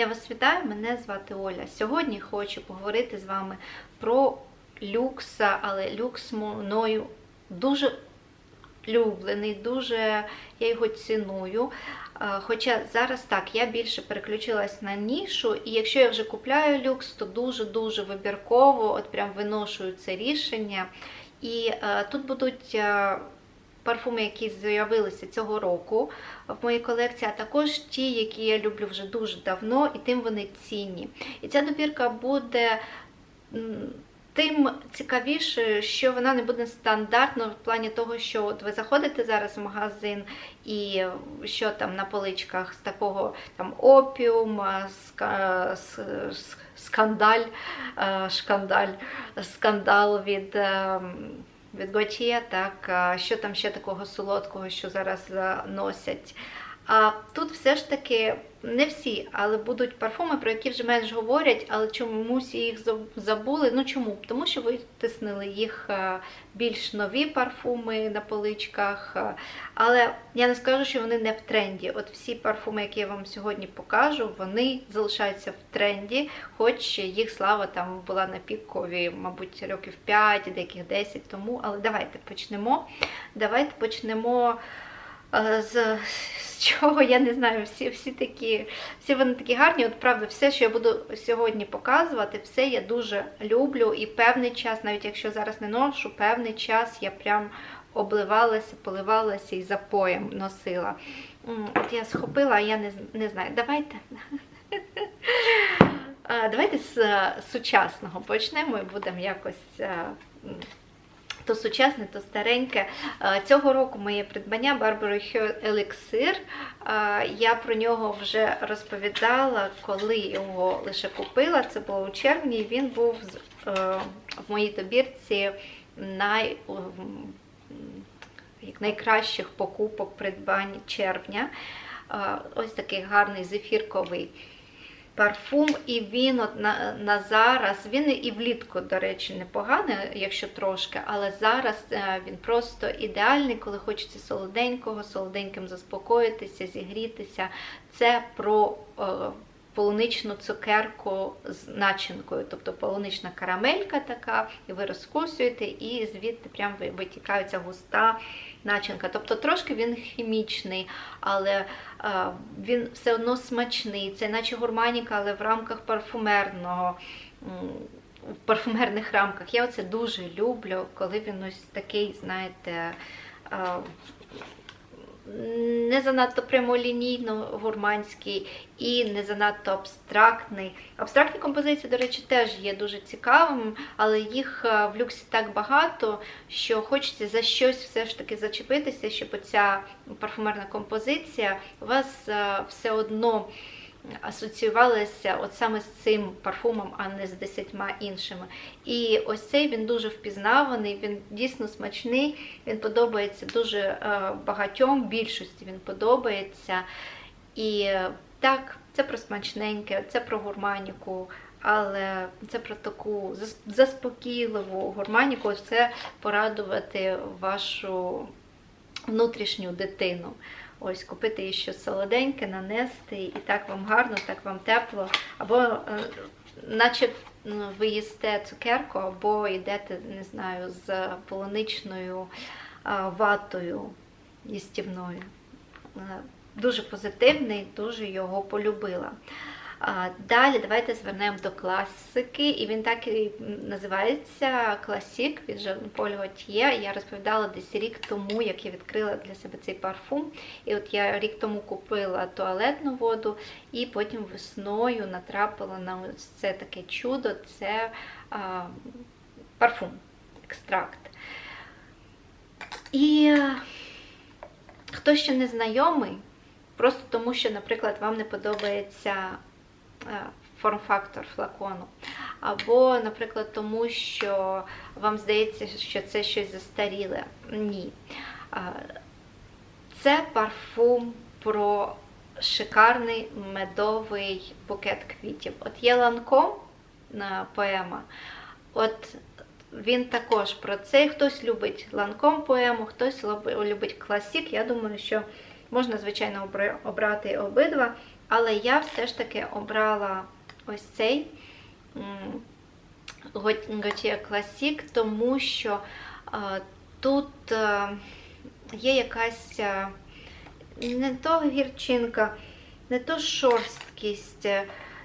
Я вас вітаю, мене звати Оля. Сьогодні хочу поговорити з вами про люкс, але люкс мною дуже люблений, дуже я його ціную. Хоча зараз так, я більше переключилась на нішу, і якщо я вже купляю люкс, то дуже-дуже вибірково, от прям виношую це рішення. І е, тут будуть е, парфуми, які з'явилися цього року в моїй колекції, а також ті, які я люблю вже дуже давно, і тим вони цінні. І ця добірка буде. Тим цікавіше, що вона не буде стандартно в плані того, що от ви заходите зараз в магазин, і що там на поличках з такого там опіум, скандаль, шкандаль, скандал від. Від Готьє, так, що там ще такого солодкого, що зараз носять. А тут все ж таки не всі, але будуть парфуми, про які вже менш говорять, але чомусь їх забули. Ну чому? Тому що витиснили їх е, більш нові парфуми на поличках. е, Але я не скажу, що вони не в тренді. От всі парфуми, які я вам сьогодні покажу, вони залишаються в тренді, хоч їх слава там була на пікові, мабуть, років 5, деяких 10 тому. Але давайте почнемо. Давайте почнемо. Е, З, з чого я не знаю, всі, всі такі, всі вони такі гарні. От правда, все, що я буду сьогодні показувати, все я дуже люблю. І певний час, навіть якщо зараз не ношу, певний час я прям обливалася, поливалася і запоєм носила. От я схопила, а я не, не знаю. Давайте. Е, Давайте з е, сучасного почнемо і будемо якось. То сучасне, то стареньке. Е, Цього року моє придбання Barbara Hugh Elixir. Е, Я про нього вже розповідала, коли його лише купила. Це було у червні. Він був е, в моїй добірці най, найкращих покупок придбань червня. Ось такий гарний зефірковий парфум, і він от на, на зараз, він і влітку, до речі, непоганий, якщо трошки, але зараз е, він просто ідеальний, коли хочеться солоденького, солоденьким заспокоїтися, зігрітися. Це про е, полуничну цукерку з начинкою, тобто полунична карамелька така, і ви розкусуєте, і звідти прям ви- витікається густа начинка. Тобто трошки він хімічний, але е, він все одно смачний. Це наче гурманіка, але в рамках парфумерного. В парфумерних рамках. Я оце дуже люблю, коли він ось такий, знаєте, е, не занадто прямолінійно гурманський і не занадто абстрактний. Абстрактні композиції, до речі, теж є дуже цікавими, але їх е, в люксі так багато, що хочеться за щось все ж таки зачепитися, щоб оця парфумерна композиція вас е, все одно асоціювалася от саме з цим парфумом, а не з десятьма іншими. І ось цей він дуже впізнаваний, він дійсно смачний, він подобається дуже е, багатьом, більшості він подобається. І е, так, це про смачненьке, це про гурманіку. Але це про таку заспокійливу гурманіку, це порадувати вашу внутрішню дитину. Ось купити їй щось солоденьке, нанести, і так вам гарно, так вам тепло. Або е, наче ну, ви їсте цукерку, або йдете, не знаю, з полуничною е, ватою їстівною. Е, Дуже позитивний, дуже його полюбила. Далі давайте звернемо до класики, і він так і називається Класік від Paul Gaultier. Я розповідала десь рік тому, як я відкрила для себе цей парфум. І от я рік тому купила туалетну воду, і потім весною натрапила на ось це таке чудо це а, парфум, екстракт. І е, хто ще не знайомий, просто тому що, наприклад, вам не подобається форм-фактор флакону. Або, наприклад, тому що вам здається, що це щось застаріле. Ні. Це парфум про шикарний медовий букет квітів. От є Ланком поема. От він також про це. Хтось любить ланком поему, хтось любить класік. Я думаю, що можна, звичайно, обрати обидва. Але я все ж таки обрала ось цей Gautier Classic, тому що тут е, є якась е, не то гірчинка, не то шорсткість, е,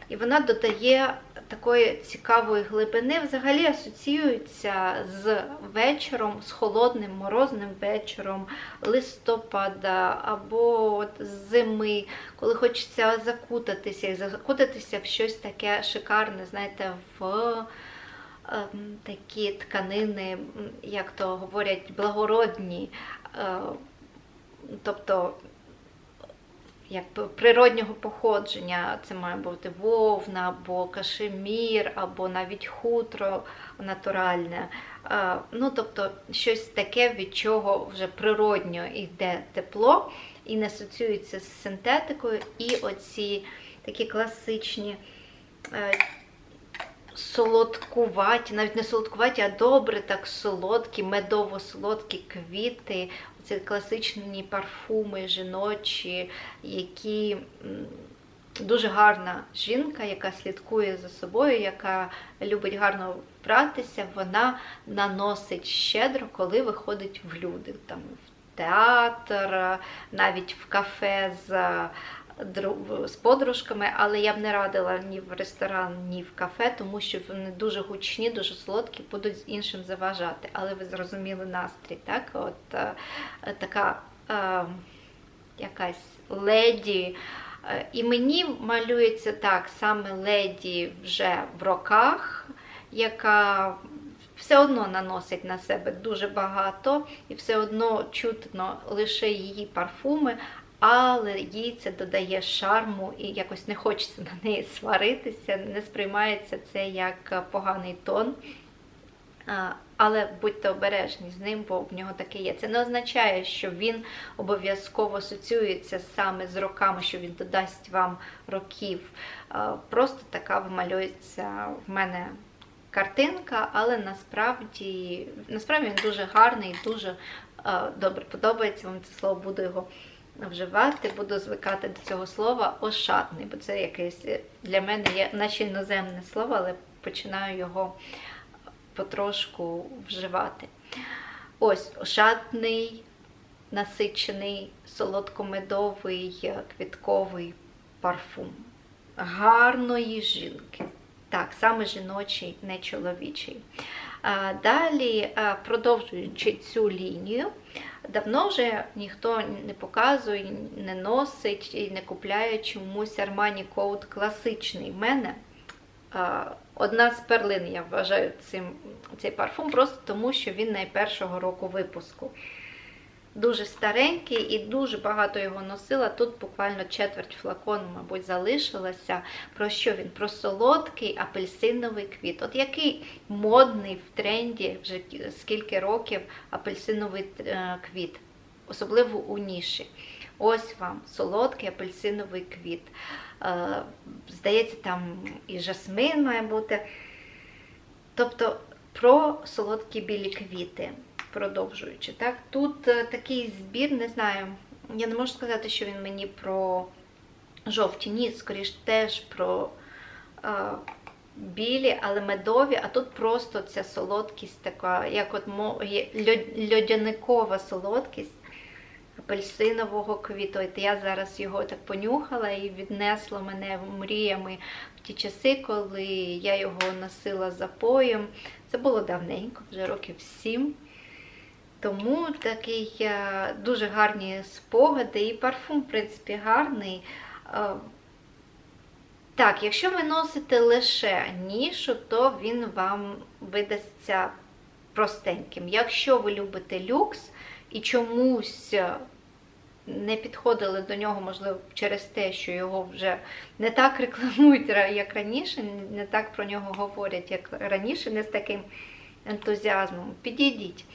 і вона додає такої цікавої глибини. Взагалі асоціюється з вечором, з холодним морозним вечором листопада або от зими, коли хочеться закутатися і закутатися в щось таке шикарне, знаєте, в ем, такі тканини, як то говорять, благородні. е, Тобто як природнього походження. Це має бути вовна, або кашемір, або навіть хутро натуральне. Е, Ну, тобто щось таке, від чого вже природньо йде тепло і не асоціюється з синтетикою. І оці такі класичні. Солодкуваті, навіть не солодкуваті, а добре так солодкі, медово-солодкі квіти, це класичні парфуми жіночі, які дуже гарна жінка, яка слідкує за собою, яка любить гарно вбратися, вона наносить щедро, коли виходить в люди. Там, в театр, навіть в кафе з з подружками, але я б не радила ні в ресторан, ні в кафе, тому що вони дуже гучні, дуже солодкі, будуть іншим заважати. Але ви зрозуміли настрій, так? От е, е, така е, якась леді. Е, І мені малюється так, саме леді вже в роках, яка все одно наносить на себе дуже багато, і все одно чутно лише її парфуми, але їй це додає шарму і якось не хочеться на неї сваритися, не сприймається це як поганий тон. Але будьте обережні з ним, бо в нього таке є. Це не означає, що він обов'язково асоціюється саме з роками, що він додасть вам років. Просто така вималюється в мене картинка, але насправді, насправді він дуже гарний, дуже добре подобається вам це слово, буду його вживати, буду звикати до цього слова ошатний, бо це якесь для мене є наче іноземне слово, але починаю його потрошку вживати. Ось ошатний, насичений, солодкомедовий, квітковий парфум. Гарної жінки. Так, саме жіночий, не чоловічий. Далі, продовжуючи цю лінію, давно вже ніхто не показує, не носить і не купляє чомусь Armani Code класичний. В мене одна з перлин, я вважаю цим, цей парфум, просто тому що він найпершого року випуску. Дуже старенький і дуже багато його носила. Тут буквально четверть флакону, мабуть, залишилося. Про що він? Про солодкий апельсиновий квіт. От який модний в тренді вже скільки років апельсиновий е, квіт, особливо у ніші. Ось вам солодкий апельсиновий квіт. Е, Здається, там і жасмин має бути. Тобто про солодкі білі квіти продовжуючи. Так? Тут е, такий збір, не знаю, я не можу сказати, що він мені про жовті, ні, скоріш теж про е, білі, але медові, а тут просто ця солодкість така, як от льодяникова солодкість апельсинового квіту. От я зараз його так понюхала і віднесло мене мріями в ті часи, коли я його носила запоєм. Це було давненько, вже років сім. Тому такий е, дуже гарні спогади, і парфум, в принципі, гарний. Е, Так, якщо ви носите лише нішу, то він вам видасться простеньким. Якщо ви любите люкс і чомусь е, не підходили до нього, можливо, через те, що його вже не так рекламують, як раніше, не так про нього говорять, як раніше, не з таким ентузіазмом, підійдіть.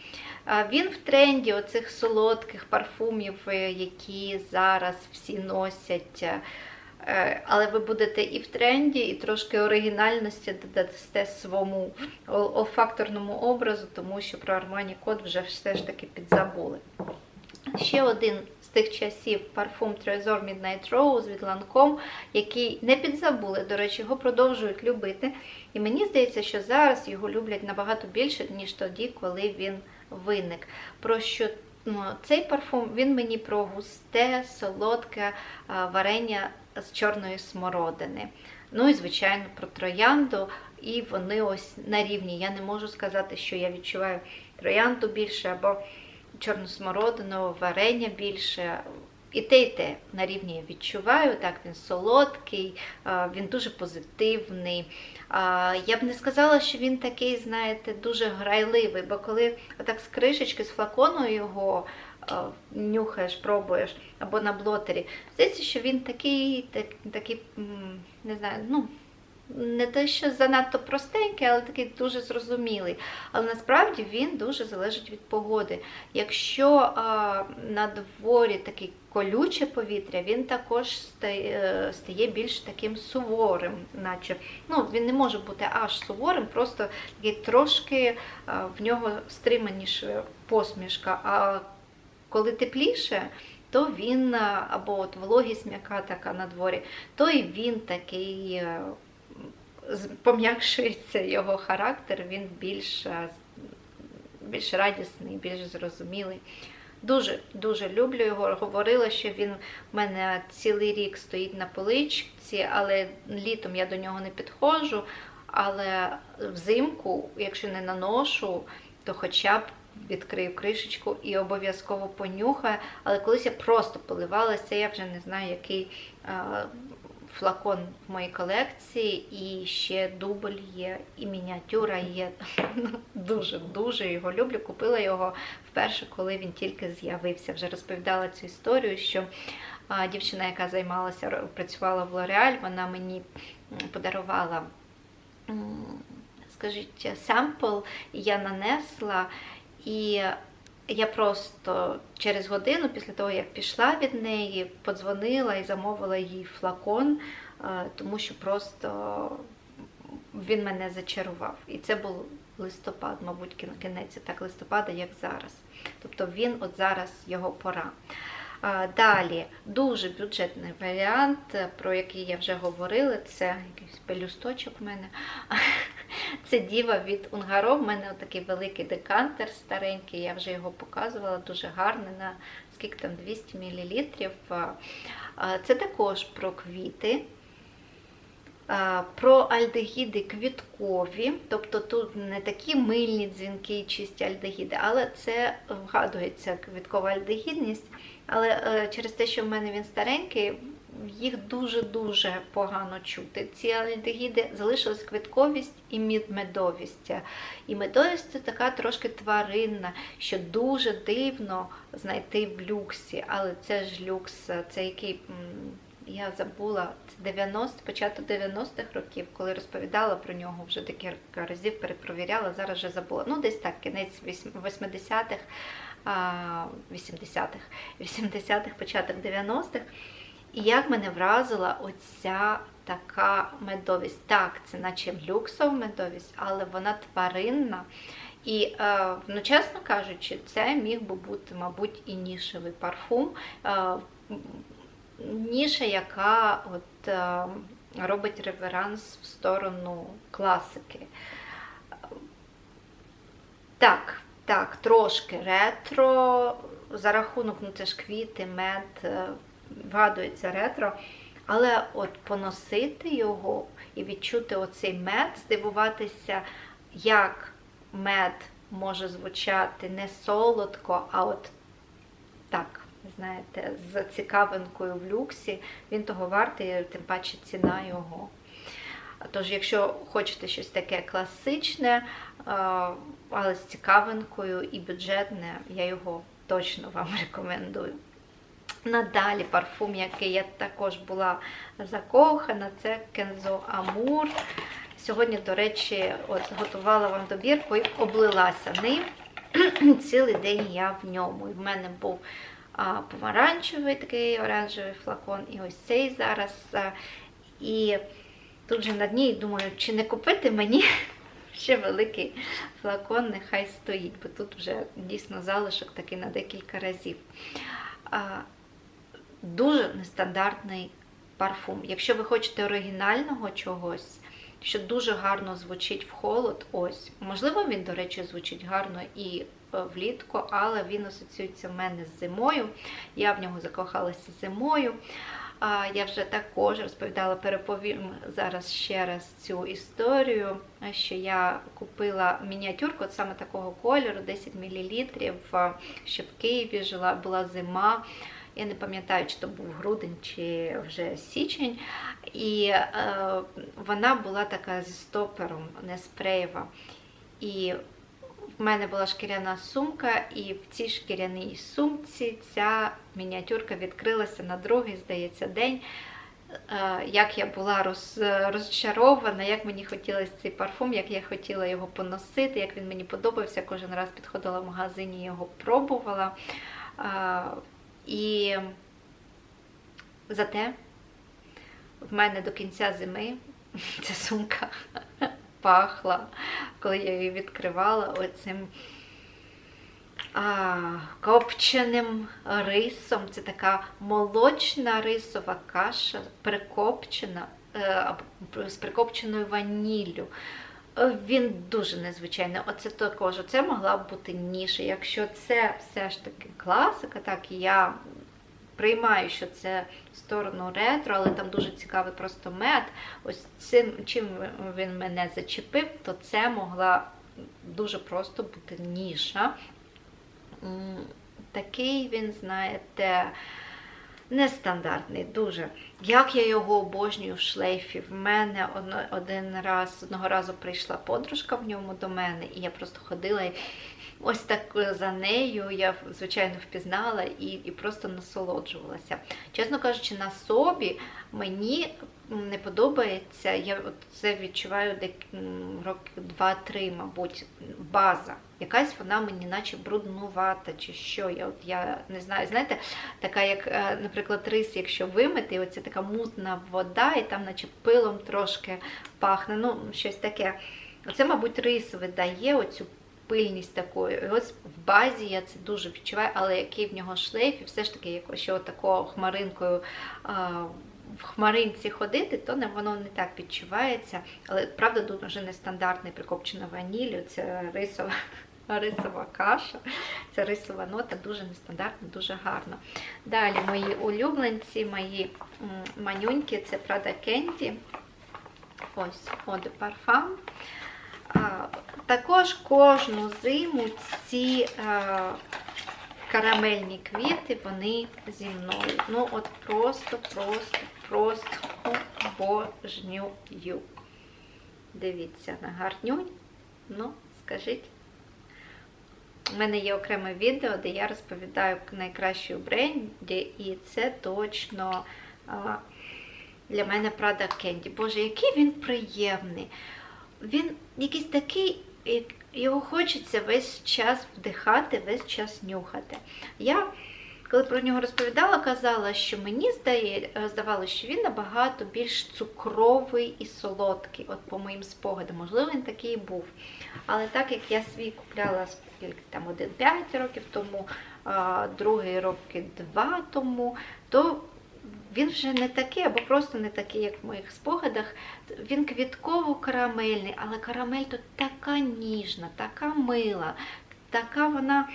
Він в тренді оцих солодких парфумів, е, які зараз всі носять. Е, Але ви будете і в тренді, і трошки оригінальності додасте своєму ол- олфакторному образу, тому що про Armani Code вже все ж таки підзабули. Ще один з тих часів парфум Trésor Midnight Rose від Lancome, який не підзабули, до речі, його продовжують любити. І мені здається, що зараз його люблять набагато більше, ніж тоді, коли він виник. Про що ну, цей парфум він мені про густе, солодке варення з чорної смородини. Ну і, звичайно, про троянду. І вони ось на рівні. Я не можу сказати, що я відчуваю троянду більше або чорну смородину, варення більше. І те, і те на рівні я відчуваю. Так, він солодкий, він дуже позитивний. Я б не сказала, що він такий, знаєте, дуже грайливий, бо коли отак з кришечки, з флакону його нюхаєш, пробуєш, або на блотері, здається, що він такий, так, такий, не знаю, ну. Не те, що занадто простенький, але такий дуже зрозумілий. Але насправді він дуже залежить від погоди. Якщо а, на дворі таке колюче повітря, він також стає, стає більш таким суворим, наче ну, він не може бути аж суворим, просто такий трошки а, в нього стриманіша посмішка. А коли тепліше, то він або от вологість м'яка така на дворі, то і він такий. Пом'якшується його характер, він більш, е, більш радісний, більш зрозумілий. Дуже дуже люблю його. Говорила, що він в мене цілий рік стоїть на поличці, але літом я до нього не підходжу. Але взимку, якщо не наношу, то хоча б відкрию кришечку і обов'язково понюхаю. Але колись я просто поливалася, я вже не знаю, який е, флакон в моїй колекції, і ще дубль є, і мініатюра є. Дуже-дуже його люблю. Купила його вперше, коли він тільки з'явився. Вже розповідала цю історію, що дівчина, яка займалася, працювала в L'Oreal, вона мені подарувала, скажіть, семпл, і я нанесла. І я просто через годину після того, як пішла від неї, подзвонила і замовила їй флакон, е, тому що просто він мене зачарував. І це був листопад, мабуть, кінець так листопада, як зараз. Тобто він от зараз його пора. Далі дуже бюджетний варіант, е, про який я вже говорила. Це якийсь пелюсточок в мене. Це діва від Унгаро. В мене такий великий декантер старенький, я вже його показувала, дуже гарний, на скільки там 200 мл. Це також про квіти. Про альдегіди квіткові, тобто тут не такі мильні дзвінки, чисті альдегіди, але це вгадується квіткова альдегідність. Але е, через те, що в мене він старенький, їх дуже-дуже погано чути. Ці альдегіди залишилась квітковість і медовість. І медовість це така трошки тваринна, що дуже дивно знайти в люксі. Але це ж люкс, це який. я забула це 90, початок 90-х років, коли розповідала про нього вже декілька разів, перепровіряла, зараз вже забула. Ну, десь так, кінець 80-х, а, 80-х, 80-х, початок 90-х. І як мене вразила оця така медовість. Так, це наче люксова медовість, але вона тваринна. І, е, ну, чесно кажучи, це міг би бути, мабуть, і нішевий парфум. Е, ніша, яка от, е, робить реверанс в сторону класики. Так, так, трошки ретро, за рахунок, ну це ж квіти, мед, вгадується ретро. Але от поносити його і відчути оцей мед, здивуватися, як мед може звучати не солодко, а от так, знаєте, з цікавинкою в люксі, він того вартий, тим паче ціна його. Тож, якщо хочете щось таке класичне, е, але з цікавинкою і бюджетне, я його точно вам рекомендую. Надалі парфум, який я також була закохана, це Кензо Амур. Сьогодні, до речі, от готувала вам добірку і облилася ним. Цілий день я в ньому. І в мене був а, помаранчевий такий оранжевий флакон, і ось цей зараз. а, І тут же на дні думаю, чи не купити мені ще великий флакон, нехай стоїть, бо тут вже дійсно залишок такий на декілька разів. А, дуже нестандартний парфум. Якщо ви хочете оригінального чогось, що дуже гарно звучить в холод, ось. Можливо, він, до речі, звучить гарно і е, влітку, але він асоціюється в мене з зимою. Я в нього закохалася зимою. Я вже також розповідала, переповім зараз ще раз цю історію, що я купила мініатюрку от саме такого кольору, 10 мл, ще в Києві жила, була зима. Я не пам'ятаю, чи то був грудень, чи вже січень. І е, вона була така зі стопером, не спреєва. І в мене була шкіряна сумка, і в цій шкіряній сумці ця мініатюрка відкрилася на другий, здається, день. Е, Як я була роз, розчарована, як мені хотілося цей парфум, як я хотіла його поносити, як він мені подобався. Кожен раз підходила в магазині, його пробувала. І зате в мене до кінця зими ця сумка пахла, коли я її відкривала оцим а, копченим рисом. Це така молочна рисова каша, прикопчена е, з прикопченою ваніллю. Е, Він дуже незвичайний. Оце також це могла б бути ніша. Якщо це все ж таки класика, так я приймаю, що це в сторону ретро, але там дуже цікавий просто мед. Ось цим, чим він мене зачепив, то це могла дуже просто бути ніша. Такий він, знаєте, нестандартний, дуже. Як я його обожнюю в шлейфі. В мене один раз, одного разу прийшла подружка в ньому до мене, і я просто ходила і ось так за нею. Я, звичайно, впізнала і, і просто насолоджувалася. Чесно кажучи, на собі мені не подобається. Я це відчуваю років 2-3, мабуть, база. Якась вона мені наче бруднувата чи що. Я от я не знаю, знаєте, така як, е, наприклад, рис, якщо вимити, оця така мутна вода, і там наче пилом трошки пахне. Ну, щось таке. Оце, мабуть, рис видає оцю пильність такою. І ось в базі я це дуже відчуваю, але який в нього шлейф, і все ж таки, якщо що такого хмаринкою а, в хмаринці ходити, то не воно не так відчувається. Але правда дуже нестандартний прикопчена ваніллю, це рисова. Рисова каша, це рисова нота, дуже нестандартно, дуже гарно. Далі мої улюбленці, мої манюньки, це Prada Candy. Ось, Eau de Parfum. Також кожну зиму ці карамельні квіти, вони зі мною. Ну, от просто, просто, просто обожнюю. Дивіться на гарнюнь. Ну, скажіть. У мене є окреме відео, де я розповідаю найкращу бренді, і це точно а, для мене Prada Candy. Боже, який він приємний. Він якийсь такий, його хочеться весь час вдихати, весь час нюхати. Я, коли про нього розповідала, казала, що мені здає, здавалося, що він набагато більш цукровий і солодкий, от по моїм спогадам. Можливо, він такий і був. Але так як я свій купляла скільки там один 5 років тому, а, другий роки 2 тому, то він вже не такий, або просто не такий, як в моїх спогадах. Він квітково-карамельний, але карамель тут така ніжна, така мила, така вона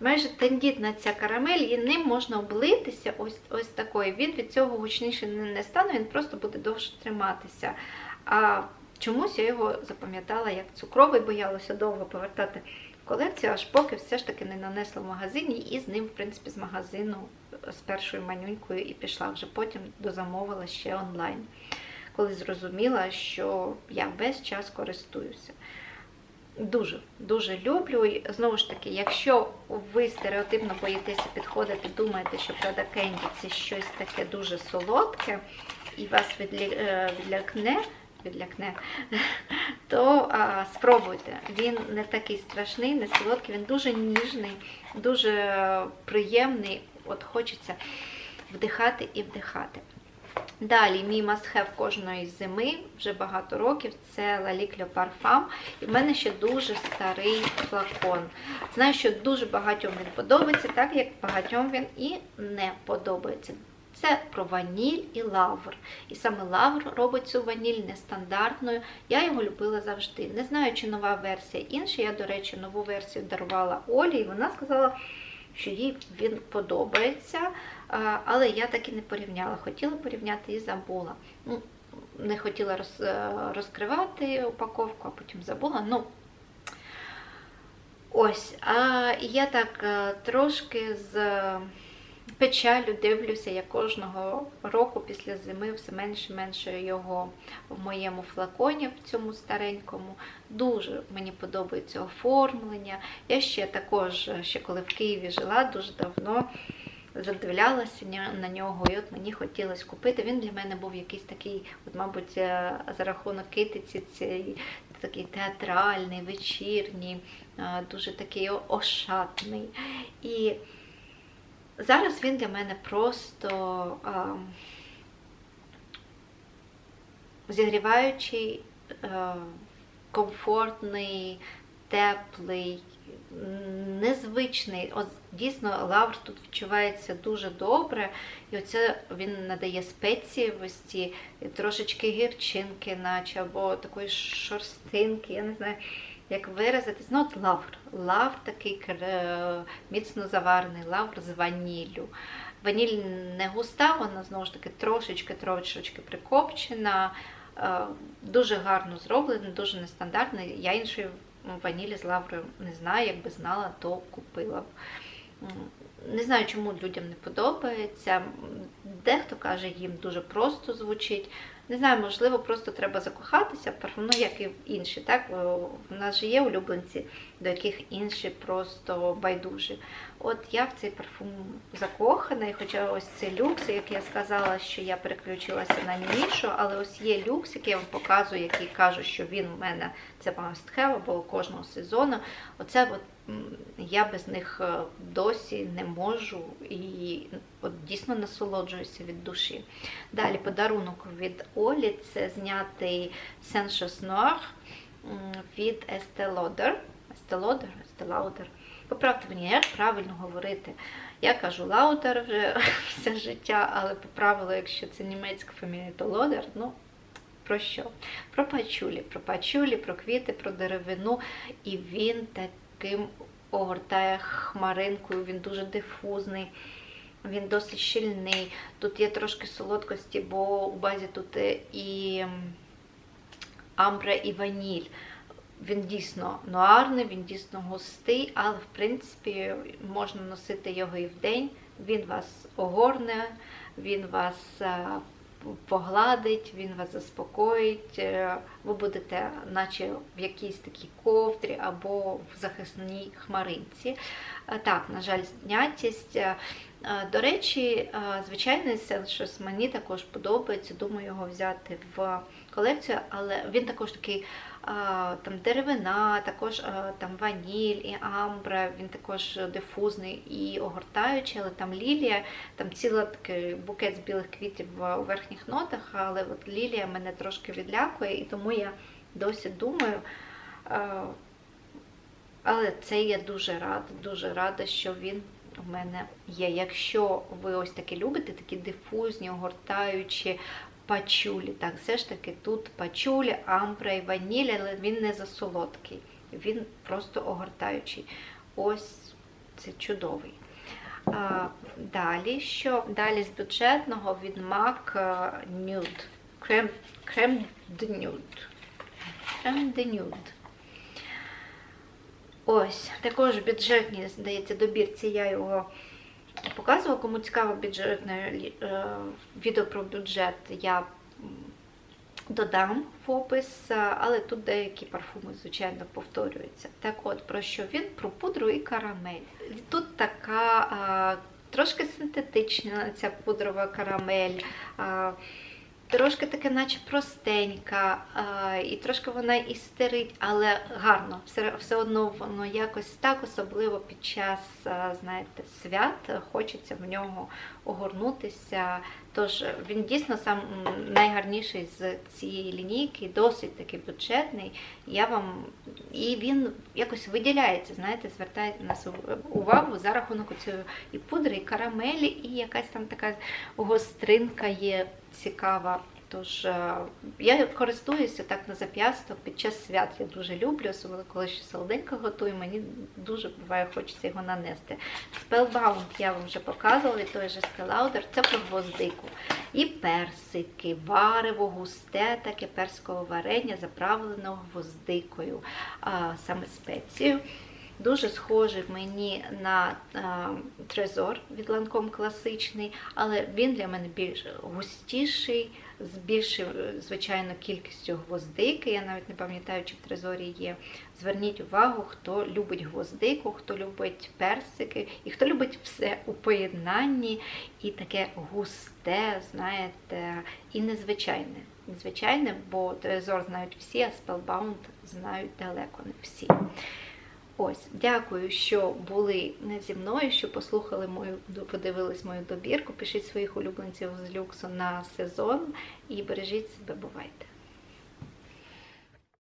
майже тендітна ця карамель, і ним можна облитися ось ось такою. Він від цього гучніше не, не стане, він просто буде довше триматися. А чомусь я його запам'ятала як цукровий, боялася довго повертати в колекцію, аж поки все ж таки не нанесла в магазині, і з ним, в принципі, з магазину з першою манюнькою і пішла вже потім дозамовила ще онлайн. Коли зрозуміла, що я весь час користуюся. Дуже, дуже люблю. І знову ж таки, якщо ви стереотипно боїтеся підходити, думаєте, що Prada Candy це щось таке дуже солодке і вас е, відлякне, відлякне, то а, спробуйте. Він не такий страшний, не солодкий, він дуже ніжний, дуже приємний. От хочеться вдихати і вдихати. Далі мій must-have кожної зими, вже багато років, це Lalique Le Parfum. І в мене ще дуже старий флакон. Знаю, що дуже багатьом він подобається, так як багатьом він і не подобається. Це про ваніль і лавр. І саме лавр робить цю ваніль нестандартною. Я його любила завжди. Не знаю, чи нова версія інша. Я, до речі, нову версію дарувала Олі, і вона сказала, що їй він подобається. Але я так і не порівняла. Хотіла порівняти і забула. Ну, Не хотіла роз, е, розкривати упаковку, а потім забула. Ну, ось. А я так е, трошки з печалю дивлюся, я кожного року після зими все менше і менше його в моєму флаконі, в цьому старенькому. Дуже мені подобається оформлення. Я ще також, ще коли в Києві жила, дуже давно задивлялася на нього, і от мені хотілося купити. Він для мене був якийсь такий, от, мабуть, е, за рахунок китиці, цей такий театральний, вечірній, е, дуже такий ошатний. І зараз він для мене просто а, зігріваючий, а, комфортний, теплий, незвичний. От Дійсно, лавр тут відчувається дуже добре, і оце він надає спецієвості, трошечки гірчинки, наче, або такої шорстинки, я не знаю, як виразитись. Ну, от лавр. Лавр такий міцно заварений, лавр з ваніллю. Ваніль не густа, вона знову ж таки трошечки трошечки прикопчена, дуже гарно зроблена, дуже нестандартна. Я іншої ванілі з лаврою не знаю, якби знала, то купила б. Не знаю, чому людям не подобається. Дехто каже, їм дуже просто звучить. Не знаю, можливо, просто треба закохатися в ну як і в інші. Так? У нас же є улюбленці, до яких інші просто байдужі. От я в цей парфум закохана, і хоча ось цей люкс, як я сказала, що я переключилася на нішу, але ось є люкс, який я вам показую, який кажу, що він у мене це must have, або кожного сезону. Оце от я без них е, досі не можу і от дійсно насолоджуюся від душі. Далі подарунок від Олі це знятий Sensuous Noir від Estee Lauder. Estee Lauder? Lauder. Поправте мені, як правильно говорити. Я кажу Лаудер вже все життя, але поправила, якщо це німецька фамілія, то Лодер. Ну, про що? Про пачулі, про пачулі, про квіти, про деревину. І він таким огортає хмаринкою, він дуже дифузний. Він досить щільний. Тут є трошки солодкості, бо у базі тут і амбра, і ваніль. Він дійсно нуарний, він дійсно густий, але в принципі можна носити його і в день. Він вас огорне, він вас е, погладить, він вас заспокоїть. Е, ви будете, наче в якійсь такій ковдрі або в захисній хмаринці. Е, так, на жаль, знятість. До речі, звичайний сеншос мені також подобається. Думаю, його взяти в колекцію, але він також такий там деревина, також там ваніль і амбра, він також дифузний і огортаючий, але там лілія, там цілий такий букет з білих квітів у верхніх нотах, але от лілія мене трошки відлякує, і тому я досі думаю. Але це я дуже рада, дуже рада, що він у мене є. Якщо ви ось такі любите, такі дифузні, огортаючі пачулі. Так, все ж таки тут пачулі, амбра і ваніль, але він не засолодкий, він просто огортаючий. Ось це чудовий. А, Далі що? Далі з бюджетного від MAC Nude. Крем, крем de Nude. Крем de. Ось, також бюджетні, здається, добірці я його показувала. Кому цікаво бюджетне е, відео про бюджет, я додам в опис, але тут деякі парфуми, звичайно, повторюються. Так от, про що він? Про пудру і карамель. Тут така трошки синтетична ця пудрова карамель. Трошки таке, наче простенька, і трошки вона істерить, але гарно. Все, одно воно якось так, особливо під час, знаєте, свят. Хочеться в нього огорнутися. Тож він дійсно сам найгарніший з цієї лінійки, досить такий бюджетний. Я вам і він якось виділяється, знаєте, звертає на увагу за рахунок цієї і пудри, і карамелі, і якась там така гостринка є цікава. Тож е, я користуюся так на зап'ясток під час свят. Я дуже люблю, особливо коли ще солоденько готую. Мені дуже буває, хочеться його нанести. Spellbound я вам вже показувала, і той же Stella Це про гвоздику. І персики, варево, густе, таке перського варення, заправленого гвоздикою, саме спецією. Дуже схожий мені на а, трезор від ланком класичний, але він для мене більш густіший, з більшою, звичайно, кількістю гвоздики. Я навіть не пам'ятаю, чи в трезорі є. Зверніть увагу, хто любить гвоздику, хто любить персики, і хто любить все у поєднанні і таке густе, знаєте, і незвичайне. Незвичайне, бо трезор знають всі, а Spellbound знають далеко не всі. Ось, дякую, що були зі мною, що послухали мою, подивились мою добірку. Пишіть своїх улюбленців з люксу на сезон і бережіть себе, бувайте!